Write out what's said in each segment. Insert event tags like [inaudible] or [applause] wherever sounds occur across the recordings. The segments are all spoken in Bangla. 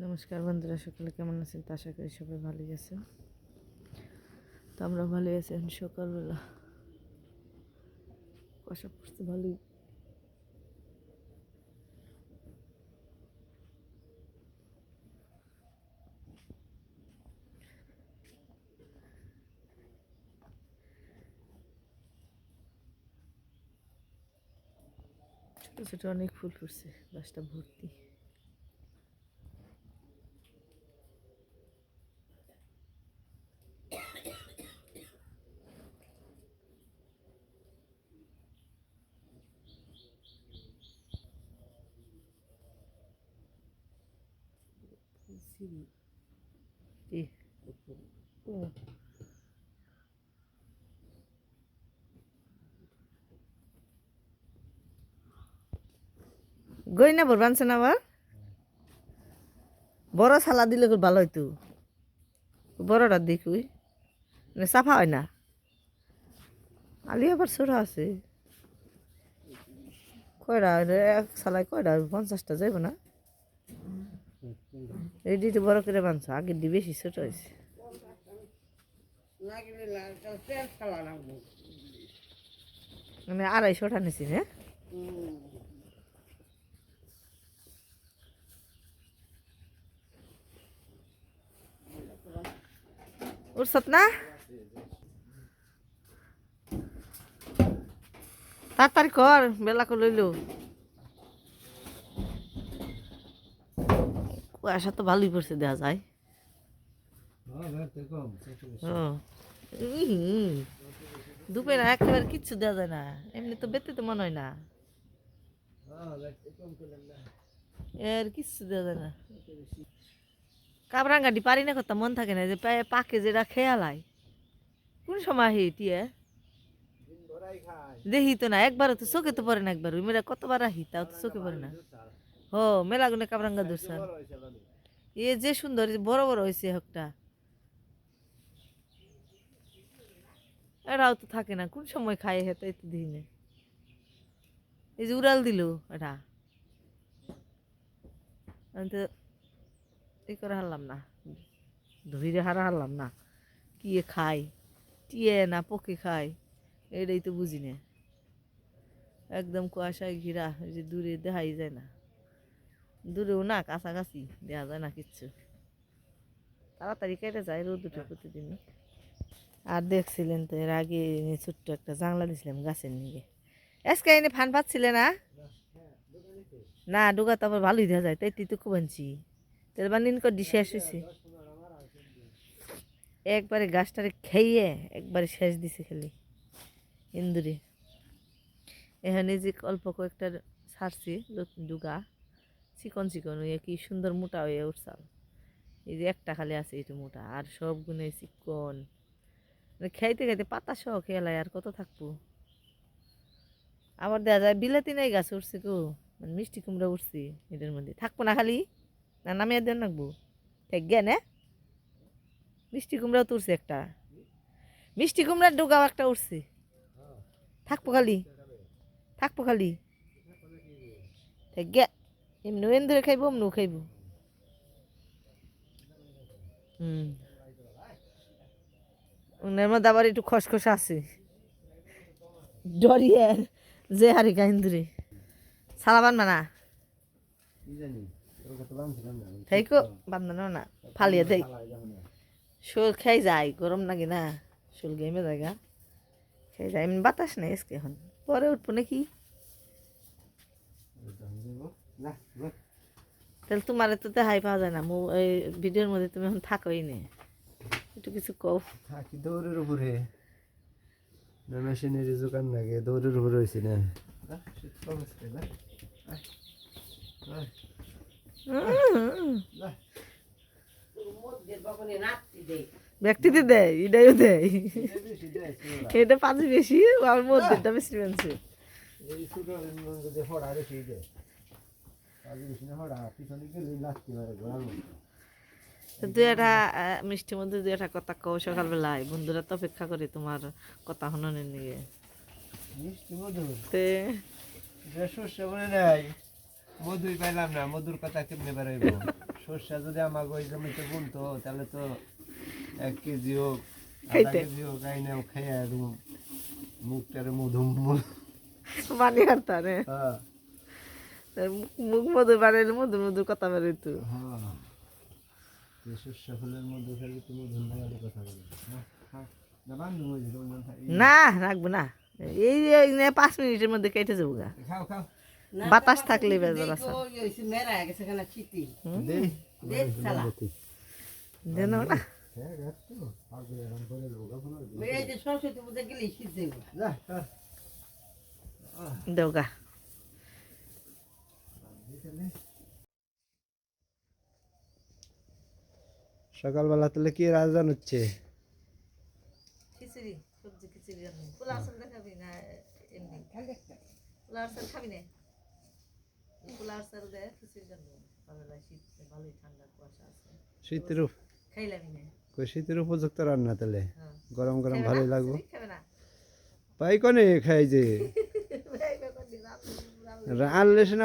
নমস্কার বন্ধুরা, সকলে কেমন আছেন? তা আশা করি সবাই ভালোই আছেন। তো আমরা ভালোই আছি এখন সকালবেলা। কষা পড়ছে ভালোই। ছোট ছোট অনেক ফুল ফুটছে, গাছটা ভর্তি। ই ও গইনা বর বানছে না আবার বড় সালা দিলে ভালো হইতো বড়টা দেখুই সাফা হয় না? আলি আবার ছোট আছে। কয়টা এক সালাই কয়টা পঞ্চাশটা যাইব না? এই দিতে বড় করে বানছো, আগের দি বেশি ছোট হয়েছে। মানে আড়াইশোটা নিছি হ্যাঁ? উঠছত না? তাড়াতাড়ি কর, বেলা করে লইল কুয়াশা তো ভালোই পড়ছে দেখা যায়। ইহি, দুপুরে একেবারে কিচ্ছু দেওয়া যায় না। এমনি তো বেতে তো মনে হয় না। এর কিচ্ছু দেওয়া যায় না। কাবরাঙ্গাটি পারি না কথা মন থাকে না যে পাকে যেটা খেয়ালাই কোন সময় হে টিয়া দেখি তো না একবারও তো চোখে তো পড়ে না একবার মেয়েরা কতবার আহি তাও তো চোখে পড়ে না। হো গুনে কাবরাঙ্গা দূরসান এ যে সুন্দর বড় বড় হয়েছে হকটা। এটাও তো থাকে না, কোন সময় খায় হেতে তো দিই না। এই যে উড়াল দিল এটা। আমি তো এই করে হারলাম না ধরে হারা হারলাম না। কি খাই টিয়ে না পোকে খায় এটাই তো বুঝি না। একদম কুয়াশায় ঘিরা যে দূরে দেখাই যায় না। দূরেও না কাছাকাছি দেওয়া যায় না কিচ্ছু। তাড়াতাড়ি কেটে যায় রোদ উঠে প্রতিদিন আর দেখছিলেন তো এর আগে ছোট্ট একটা জাংলা দিছিলাম গাছের নিয়ে আজকে এনে ফান পাচ্ছিলে না? না ডুগা তো আবার ভালোই দেওয়া যায় তাই তুই তো খুব আনছি তাহলে বা নিন কর শেষ হয়েছে একবারে গাছটারে খেয়ে একবারে শেষ দিছে খালি। ইন্দুরে। এখানে যে অল্প কয়েকটা ছাড়ছি ডুগা। চিকন চিকন হয়ে কি সুন্দর মোটা হয়ে উঠছাল এই যে একটা খালি আছে একটু মোটা, আর সব গুনে চিকন। মানে খাইতে খাইতে পাতা সহ খেয়ালায় আর কত থাকব? আবার দেখা যায় বিলাতি নাই গাছ উঠছে কো মানে মিষ্টি কুমড়া উঠছি এটার মধ্যে। থাকব না খালি? না নামিয়ে দেন রাখব ঠিক গে না। মিষ্টি কুমড়াও তো উঠছে একটা। মিষ্টি কুমড়ার ডোগাও একটা উঠছে। থাকব খালি? থাকব খালি? ঠিক গে এমনি এন ধরে খাইবো এমনিও খাইবো। হুম। ওনার মধ্যে আবার একটু খসখস আছে। ডরিয়ে যে হারি ধরে সালাবান মানা থাইকো বান্ধানো না, ফালিয়ে দেই শোল খাই যায় গরম লাগে না। শোল গেমে জায়গা। খাই যায় এমনি বাতাস নেই আজকে এখন। পরে উঠবো নাকি? তাহলে তোমার তো দেখাই পাওয়া যায় না। মো- এই ভিডিওর মধ্যে তুমি এখন থাকোই নে। একটু কিছু কও। থাকি দৌড়ের উপরে। মেশিনের দোকান নাকি দৌড়ের উপরে হয়েছি না। ব্যক্তিতে দেয় এটাইও দেয়। এটা পাঁচ বেশি আর মধ্যেটা বেশি মানছে দুই একটা আহ, মিষ্টির মধ্যে দুই একটা কথা কও সকালবেলায় বন্ধুরা তো অপেক্ষা করে তোমার কথা শোনানোর নিয়ে। তে যে বলে নাই। মধুই পাইলাম না মধুর কথা কেমনে বেড়াইব সর্ষা যদি আমাকে ওই জমিতে বুনতো তাহলে তো এক কেজি হোক আধা কেজি হোক খেয়ে মুখটারে মধু পানি হারতা রে হ্যাঁ। মুখ- মধু বাড়াইলে মধু মধু কথা হ্যাঁ হ্যাঁ হ্যাঁ না রাখব না এই নে পাঁচ মিনিটের মধ্যে কেটে যাব গা বাতাস থাকলে বেজার আছে দে দেন না হ্যাঁ রাখতো আগে এরকম করে লোকা যা কর দেও গা সকালবেলা তাহলে কি রাজধান হচ্ছে? খিচুড়ি সবজি খিচুড়ি চাল খাবি না এমনি? পোলাও চাল খাবি না? পোলাও চাল দে খিচুড়ি ভালো শীত ভালোই ঠান্ডা কুয়াশা আছে। শীতের খাইলামি না। শীতের উপযুক্ত রান্না তাহলে? হ্যাঁ। গরম গরম ভালোই না? লাগবো। না? পাই কনে খাই যে?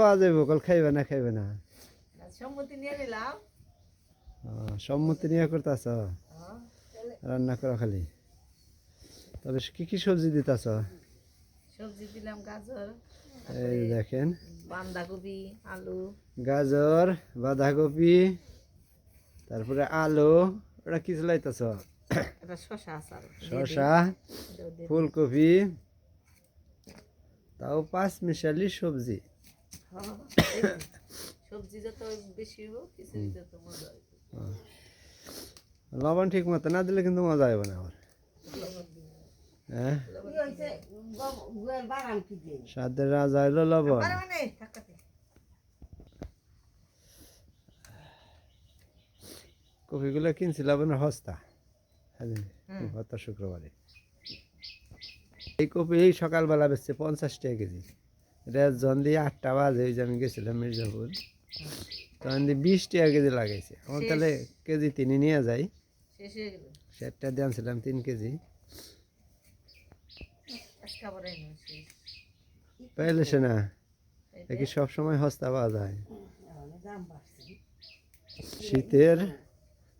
পাওয়া যাব কল খাইবে না খাইবে না। সম্মতি নিয়ে নিলাম। সম্মতি নিয়ে করতেছ? হ্যাঁ। রান্না করা খালি। তবে কি কি সবজি দিতেছ? সবজি দিলাম গাজর এই দেখেন। বাঁধাকপি আলু। গাজর বাঁধাকপি তারপরে আলু ওটা কি চলাইতেছ? শশা ফুলকপি তাও পাঁচ মিশালি সবজি। হ্যাঁ, সবজি যত বেশি হোক খিচুড়ি তত মজা লবণ ঠিক মতো না দিলে কিন্তু মজা হবে না আবার। হ্যাঁ? স্বাদের রাজা হইল লবণ। কপিগুলো কিনছিলাম না হস্তা। হ্যাঁ, গত শুক্রবারে। এই কপি এই সকালবেলা বেচছে পঞ্চাশ টাকা কেজি। রেজন দিয়ে আটটা বাজে ওই যে আমি গেছিলাম মির্জাপুর। তখন বিশ টাকা কেজি লাগাইছে আমার তাহলে কেজি তিনি নিয়ে যাই সেটটা দিয়ে আনছিলাম তিন কেজি। পাইলে সে না দেখি সব সময় হস্তা পাওয়া যায়। শীতের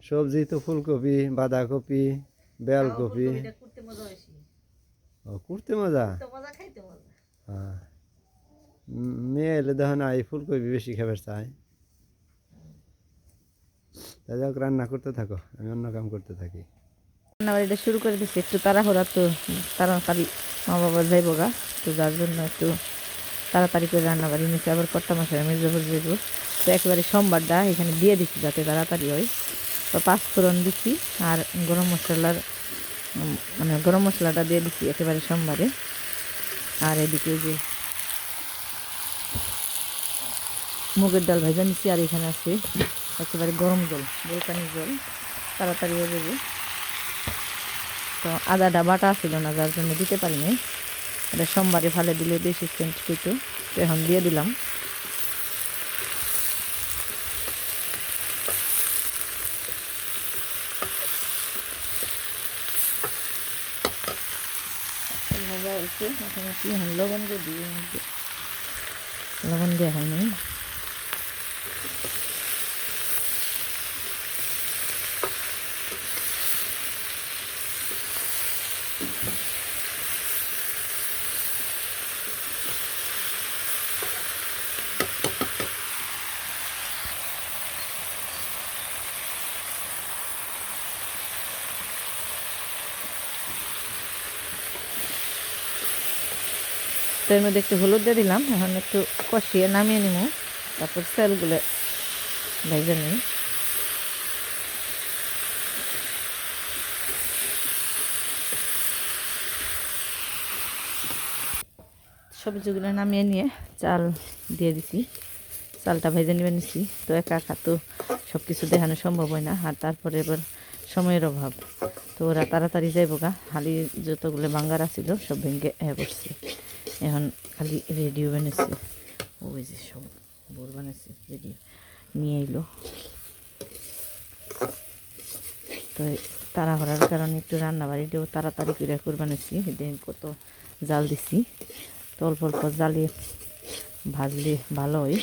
সবজি তো ফুলকপি বাঁধাকপি বেলকপি। করতে মজা ও করতে মজা? তো মজা খাইতে মজা। হ্যাঁ মেয়ে এলে দেখো না এই ফুলকপি বেশি খাবার চাই তা যাক রান্না করতে থাকো, আমি অন্য কাম করতে থাকি। রান্নাবাড়িটা শুরু করে দিচ্ছি একটু তাড়াহুড়া তো, তাড়াতাড়ি মা বাবা যাইব গা, তো যার জন্য একটু তাড়াতাড়ি করে রান্নাবাড়ি নিচে আবার কর্তা মাসে মির্জাপুর যাইব। তো একেবারে সোমবারটা এখানে দিয়ে দিচ্ছি যাতে তাড়াতাড়ি হয়। তো পাঁচ ফোড়ন দিচ্ছি আর গরম মশলার মানে গরম মশলাটা দিয়ে দিচ্ছি একেবারে সোমবারে। আর এদিকে যে মুগের ডাল ভাজা নিচ্ছি আর এখানে আছে একেবারে গরম জল বলকানি জল, তাড়াতাড়ি হয়ে যাবে। তো আদাটা বাটা ছিল না, যার জন্য দিতে পারিনি। এটা সোমবারে ফালে দিলে বেশি সেন্ট তো এখন দিয়ে দিলাম। লবণ দিয়ে দিই। লবণ দেওয়া হয়নি। তো এর মধ্যে একটু হলুদ দিয়ে দিলাম, এখন একটু কষিয়ে নামিয়ে নিব। তারপর সেলগুলো ভেজে নিই। সবজিগুলো নামিয়ে নিয়ে চাল দিয়ে দিছি। চালটা ভেজে নিয়ে নিছি। তো একা একা তো সব কিছু দেখানো সম্ভব হয় না। আর তারপরে এবার সময়ের অভাব। তো ওরা তাড়াতাড়ি যাইব গা। হালি যতগুলো বাঙ্গার আছিল, সব ভেঙে হয়ে পড়ছে এখন খালি রেডিও বানিয়েছে ওই যে সব বোর বানাইছে, রেডিও নিয়ে এলো তো তাড়াহুড়ার কারণে একটু রান্না বাড়িটাও তাড়াতাড়ি করে করে বানিয়েছি এদিন কত জাল দিছি। তো অল্প অল্প জালে ভাজলে ভালো হয়।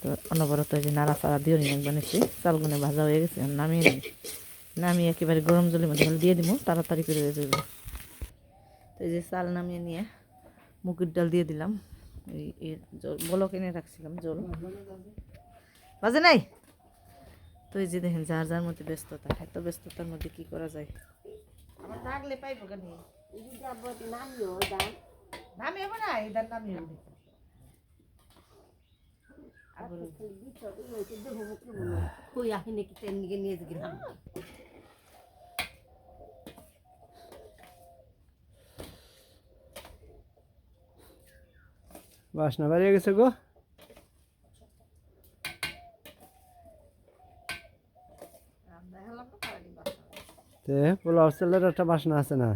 তো অনবরত যে নাড়াচাড়া দিয়ে নিয়ে বানিয়েছি চালগুনে ভাজা হয়ে গেছে নামিয়ে নিই। নামিয়ে একেবারে গরম জলের মধ্যে দিয়ে দিব তাড়াতাড়ি করে হয়ে যাবে। তো এই যে চাল নামিয়ে নিয়ে মুগের ডাল দিয়ে দিলাম। এই বলক এনে রাখছিলাম জল। বাজে নাই? তো এই যে দেখেন যার যার মধ্যে ব্যস্ততা এত ব্যস্ততার মধ্যে কি করা যায়? আমার ডাকলে পাইব কেন নামিয়ে না এদার নামিয়ে কই আহিনে কি তেন নিয়ে নিয়ে গেলাম। বাসনা বাড়িয়ে গেছে গো। তে পোলাও চালের একটা বাসনা আছে না?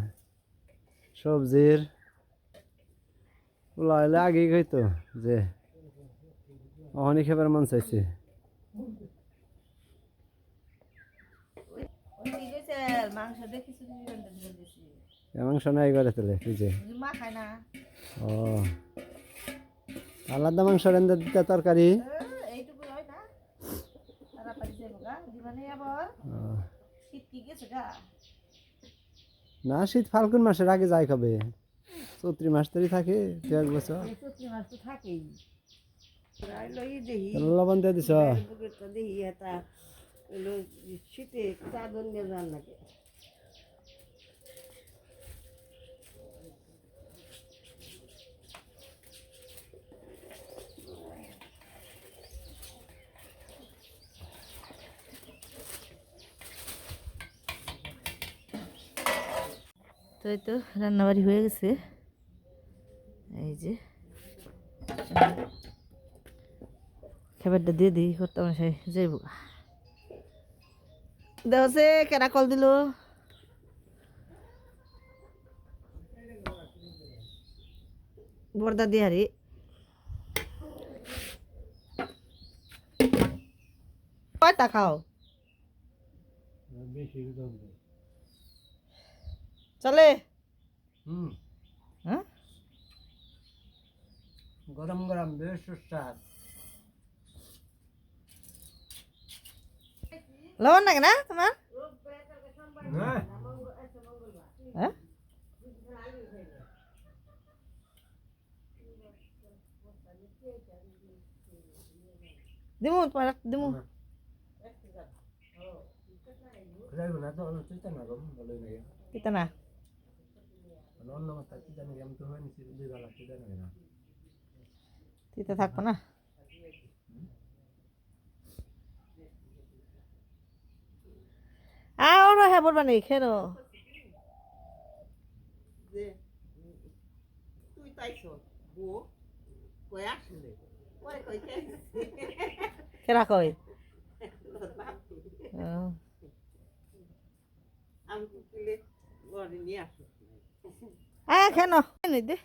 সবজির। পোলাও এলে আগেই খাইতো যে অহনি খেবার মন চাইছে। মাংস নাই করে না। ও। আলাদা মাংস রেন্দে দিতে তরকারি? না। শীত ফাল্গুন মাসের আগে যাই কবে? চৈত্রি মাস তৈরি থাকে দু এক বছর। লবণ দিয়ে এটা শীতে চাদর নিয়ে যান লাগে। তো এই তো রান্নাবাড়ি হয়ে গেছে। এই যে খাবারটা দিয়ে দিই করতাম সেই যাইব। সে কেনা কল দিল। বর্দা দিয়ে হারি। কয়টা খাও? চলে হুম হ্যাঁ গরম গরম বেশ সুস্বাদ লবণ লাগে না তোমার হ্যাঁ হ্যাঁ দিমু তোমার একটা দিমু যাইব না তো অন্য জানি আমি তো হয় নিছি দুই বেলা চিন্তা লাগে না। তিতে থাকব না? আও র হ্যাঁ বলবা নেই। যে তুই তাইছ বউ কই আসলে? ওরে কই খেরা কই আমি ঘরে নিয়ে আসো। আ খেন নেই দে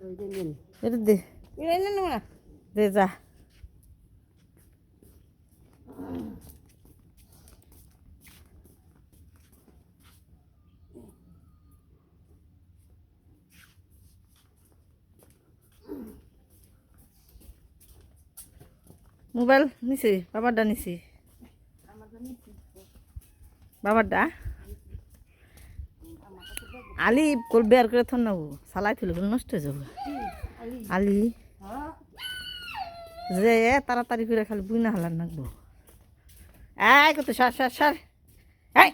ওই যে নিন এটা দে এটা নিন না দে যা মোবাইল নিছি বাবারটা নিছি বাবারটা আলি কল বের করে থন নাবো সালাই থুলে গেল নষ্ট হয়ে যাব। আলি, যে এ তাড়াতাড়ি করে খালি বুইনা হালার নাকবো এই কত সার সার সার। এই।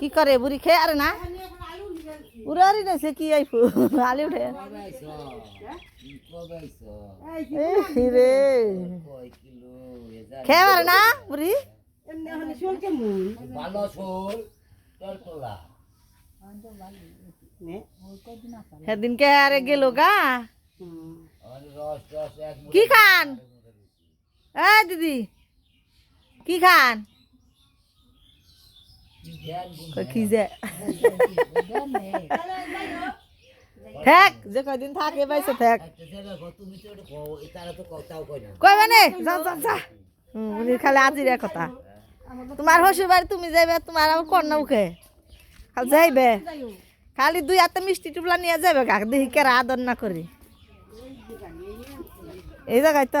কি করে বুড়ি খেয়ে আরে না উড়ারি না সে কি আইফু আলি উঠে এই রে খেয়ে আরে না বুড়ি এমনি হলে চল কেমন নে সেদিনকে আরে গেল গা হুম কি খান এ দিদি কি খান কই কি যে? [laughs] থাক যে কয়দিন থাকে পাইছে থাক। কই মানে? যা যা যা হুম, উনি খালি আজিরে কথা। তোমার শ্বশুর বাড়ি তুমি যাইবে তোমার আমার কন্যা খালি যাইবে। খালি দুই হাতে মিষ্টি টুপলা নিয়ে যাবে কাক দেখি কেরা আদর না করি। এই জায়গায় তো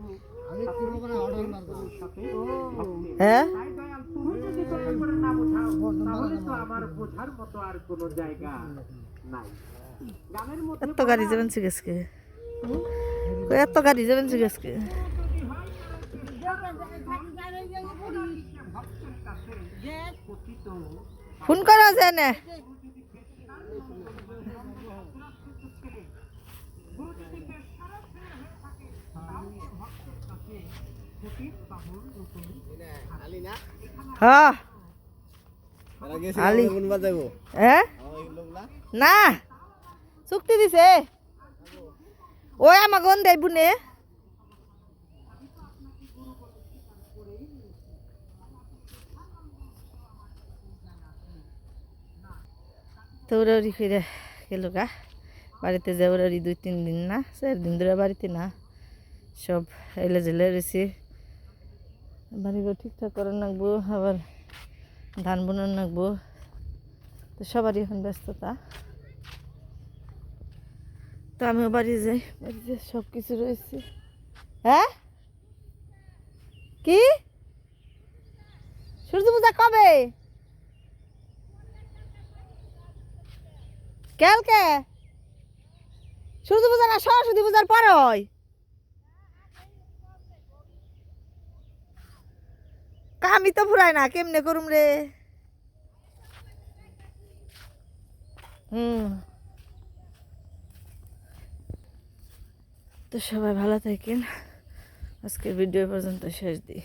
হ্যাঁ? এত গাড়ি যাবেন সিগাসকে এত গাড়ি যাবেন সিগাসকে ফোন করা যায় না। হ্যাঁ আলি। হ্যাঁ না? চুক্তি দিছে। ওই আমার গন দেয় বুনে ওরারি ফিরে গেল গা। বাড়িতে যে ওরারি দুই তিন দিন না চার দিন ধরে বাড়িতে না। সব এলে জেলে রয়েছে। বাড়িঘর ঠিকঠাক করে রাখব আবার ধান বোনার রাখব তো সবারই এখন ব্যস্ততা। তো আমিও বাড়ি যাই, বাড়িতে সব কিছু রয়েছে। হ্যাঁ? কি? সূর্য পূজা কবে? কালকে? সূর্য পূজা না সরস্বতী পূজার পর হয় আমি তো ফুরাই না, কেমনে করুম রে? হুম। তো সবাই ভালো থাকেন। আজকের ভিডিও পর্যন্ত শেষ দিই।